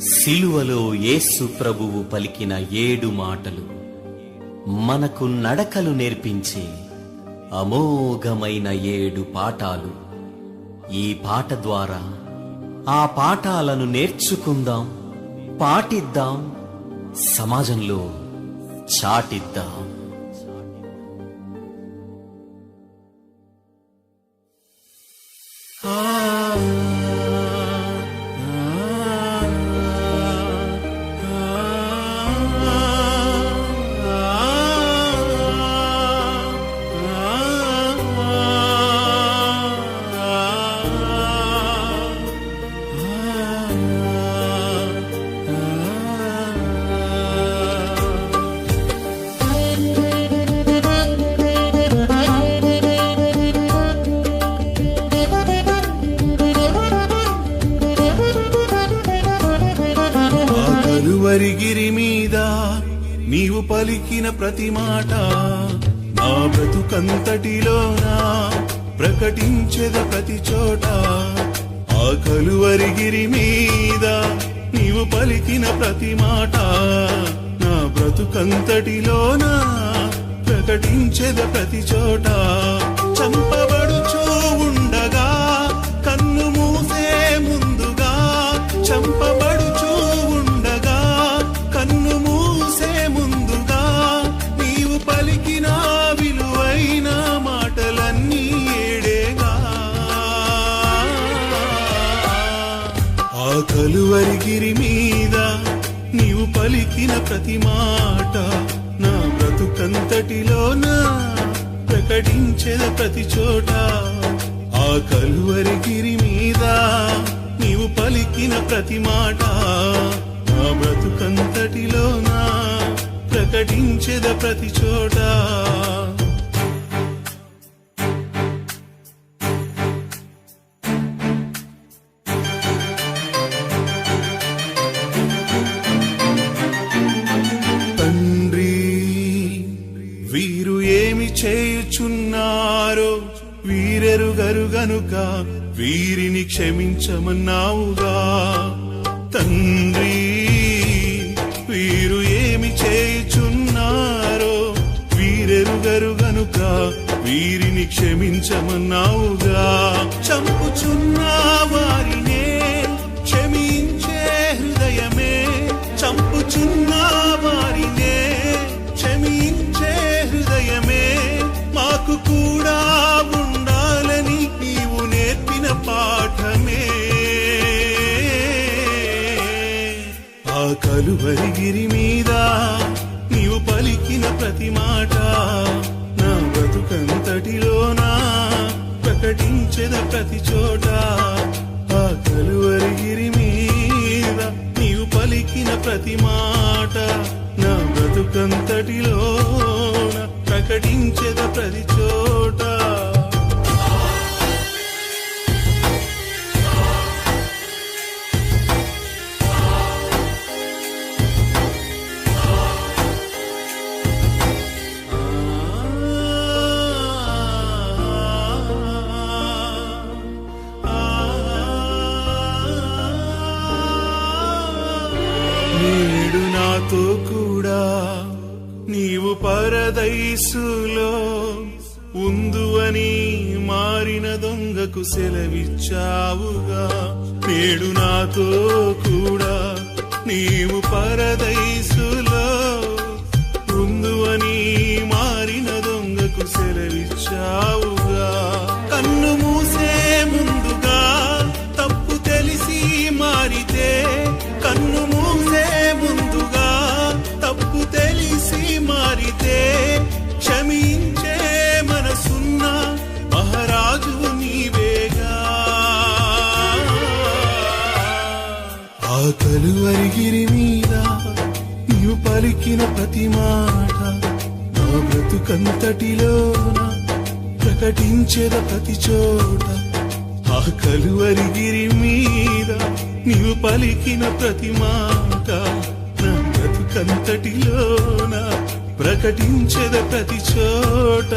సిలువలో యేసు ప్రభువు పలికిన ఏడు మాటలు మనకు నడకలు నేర్పించే అమోఘమైన ఏడు పాఠాలు. ఈ పాట ద్వారా ఆ పాఠాలను నేర్చుకుందాం పాటిద్దాం సమాజంలో చాటిద్దాం. ఆ పలికిన ప్రతి మాట నా బ్రతుకంతటిలోనా? ప్రకటించెద ప్రతి చోట ఆ కలువరిగిరి మీద నీవు పలికిన ప్రతి మాట నా బ్రతుకంతటిలోనా? ప్రకటించెద ప్రతి చోట చంపబడుచూ కలువరిగిరి మీద నీవు పలికిన ప్రతి మాట నా బ్రతుకంతటిలోన ప్రకటించిన ప్రతి చోట. ఆ కలువరిగిరి మీద నీవు పలికిన ప్రతి మాట నా బ్రతుకంతటిలోన ప్రకటించేద ప్రతి చోట. గనుక వీరిని క్షమించమన్నావుగా. తండ్రి వీరు ఏమి చేయుచున్నారో వీరెరుగరు గనుక వీరిని క్షమించమన్నావుగా. చంపుచున్నావు? కలువరి కలువరిగిరి మీద నీవు పలికిన ప్రతి మాట నా బ్రతుకంతటిలోనా ప్రకటించెద ప్రతి చోట. ఆ కలువరిగిరి మీద నీవు పలికిన ప్రతి మాట నా బ్రతుకంతటిలోన ప్రకటించెద ప్రతి చోట. నేడు నాతో కూడా నీవు పరదైసులో ఉందువని మారిన దొంగకు సెలవిచ్చావుగా. నేడు నాతో కూడా నీవు పరదైసులో ఉందువని మారిన దొంగకు సెలవిచ్చావు. కలువరిగిరి మీద నీవు పలికిన ప్రతి మాట. నా బ్రతుకంతటిలోన ప్రకటించేద ప్రతి చోట. ఆ కలువరిగిరి మీద నీవు పలికిన ప్రతి మాట. నా బ్రతుకంతటిలోన ప్రకటించేద ప్రతి చోట.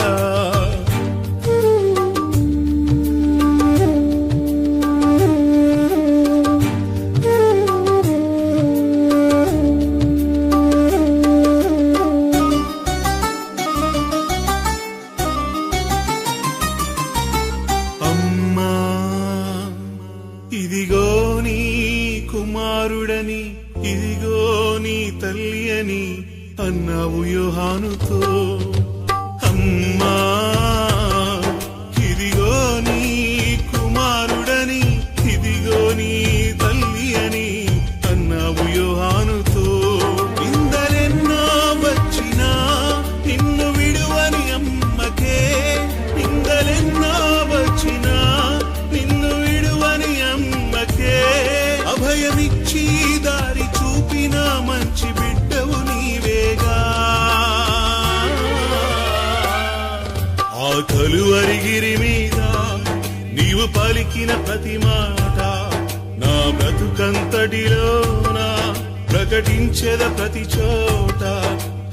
పలికిన ప్రతి మాట నా బ్రతుకంతటిలోన ప్రకటించేద ప్రతి చోట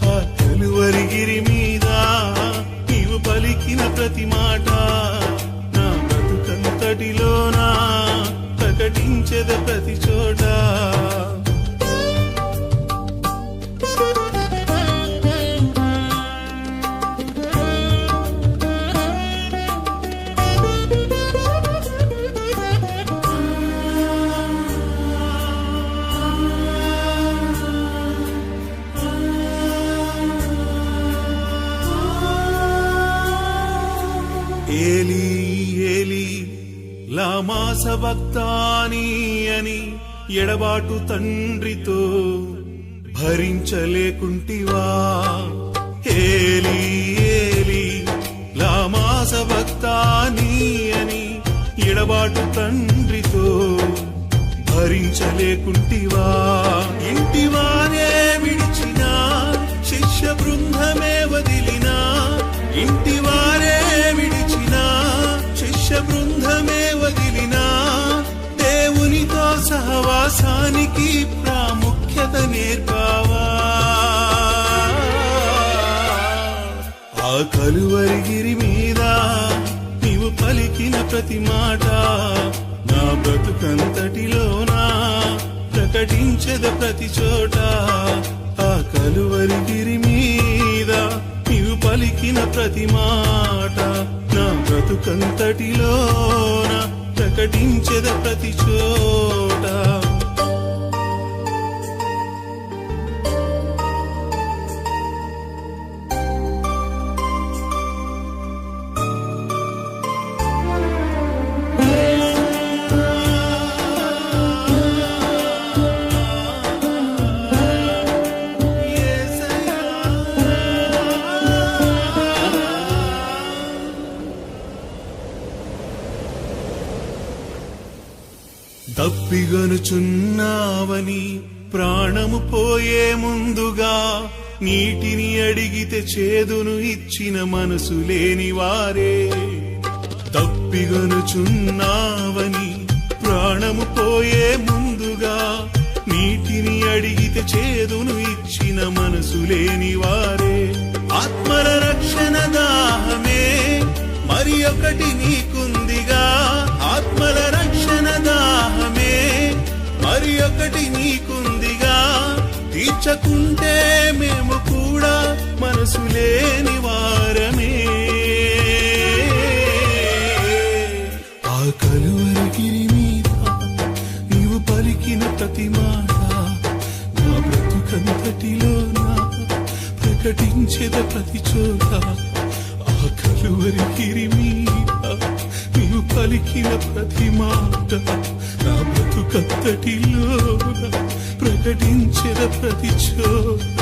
ఆ కలువరిగిరి మీద నీవు పలికిన ప్రతి మాట నా బ్రతుకంతటిలో ఏలి ఏలి లామాస భక్తాని అని ఎడబాటు తండ్రితో భరించలేకుంటివా? ఏలి ఏలి లామాస భక్తాని అని ఎడబాటు తండ్రితో భరించలేకుంటివా? ఇంటివానే విడిచినా శిష్య బృందమే వదిలినా ఇంటి విశ్వాసానికి ప్రాముఖ్యత నేర్పావా? ఆ కలువరిగిరి మీద నీవు పలికిన ప్రతి మాట నా బ్రతుకంతటిలోనా? ప్రకటించద ప్రతి చోట ఆ కలువరిగిరి మీద నీవు పలికిన ప్రతి మాట నా బ్రతుకంతటిలోన? ప్రకటించద ప్రతి చోట దిగనుచున్నావని ప్రాణము పోయే ముందుగా నీటిని అడిగితే చేదును ఇచ్చిన మనసు లేని వారే. తప్పిగనుచున్నావని ప్రాణము పోయే ముందుగా నీటిని అడిగితే చేదును ఇచ్చిన మనసు లేని వారే. ఆత్మల రక్షణ దాహమే మరి ఒకటి నీకుందిగా. ఆత్మ తీర్చకుంటే మేము కూడా మనసు లేని వారమే. ఆ కలువరిగిరి మీద నీవు పలికిన ప్రతి మాట నా బ్రతుకంతటిలో నా ప్రకటించేద ప్రతి చోట ఆ కలువరిగిరి మీద నీవు పలికిన ప్రతి మాట నా బ్రతుకత్తటిలో ప్రకటించిన ప్రతి చోట.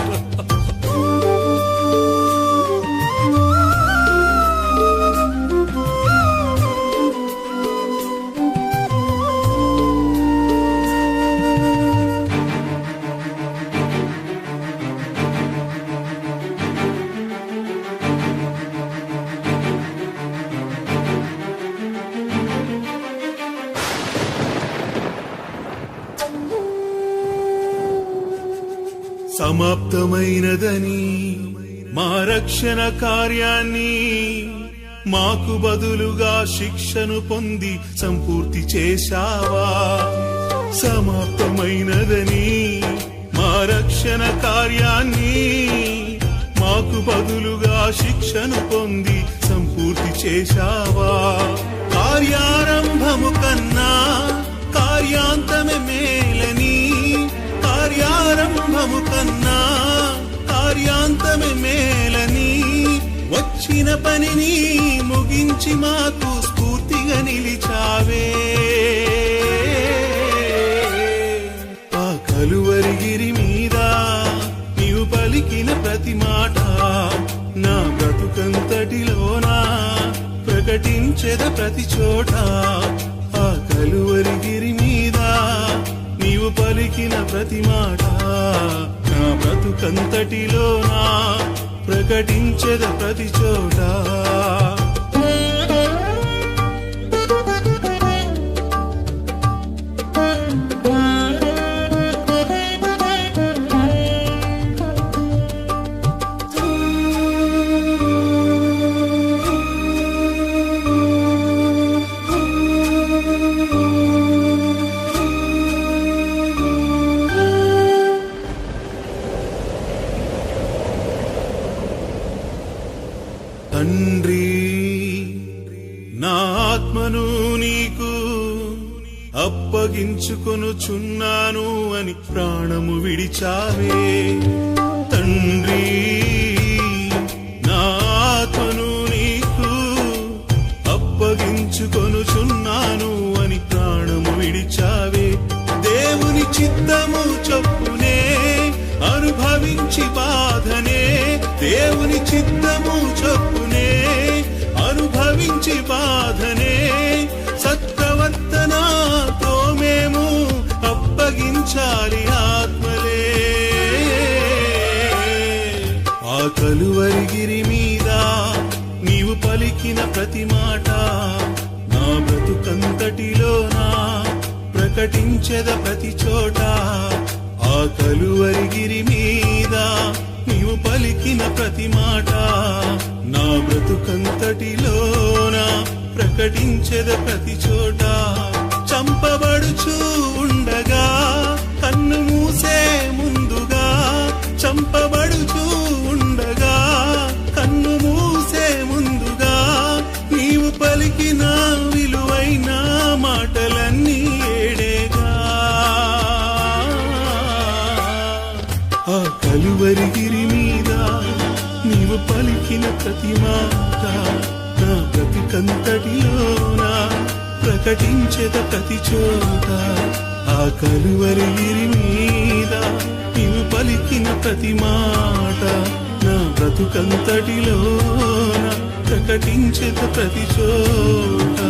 సమాప్తమైనదని మా రక్షణ కార్యాన్ని మాకు బదులుగా శిక్షను పొంది సంపూర్తి చేశావా? సమాప్తమైనదని మా రక్షణ కార్యాన్ని మాకు బదులుగా శిక్షను పొంది సంపూర్తి చేశావా? కార్యారంభము కన్నా కార్యాంతమే మేలని కార్యారంభము కన్నా కార్యాంతమే మేలని వచ్చిన పనిని ముగించి మాకు స్ఫూర్తిగా నిలిచావే. ఆ కలువరిగిరి మీద నీవు పలికిన ప్రతి మాట నా బ్రతుకంతటిలోనా ప్రకటించేద ప్రతి చోట ఆ కలువరిగిరి మీద నీవు పలికిన ప్రతి మాట నా బ్రతుకంతటిలోనా? ప్రకటించద ప్రతి చోట? ప్రాణము కలువరిగిరి మీద నీవు పలికిన ప్రతి మాట నా బ్రతుకంతటిలోనా? ప్రకటించెద ప్రతి చోట ఆ కలువరిగిరి మీద నీవు పలికిన ప్రతి మాట నా బ్రతుకంతటిలోన? ప్రకటించెద ప్రతి చోట చంపబడుచు ఉండగా కన్ను మూసే ముందుగా చంపబడుచు వరిగిరి మీద నీవు పలికిన ప్రతి మాట నా బ్రతికంతటిలోనా ప్రకటించద ప్రతి చోట ఆ కలువరిగిరి మీద నీవు పలికిన ప్రతి మాట నా బ్రతుకంతటిలోన ప్రకటించద ప్రతి చోట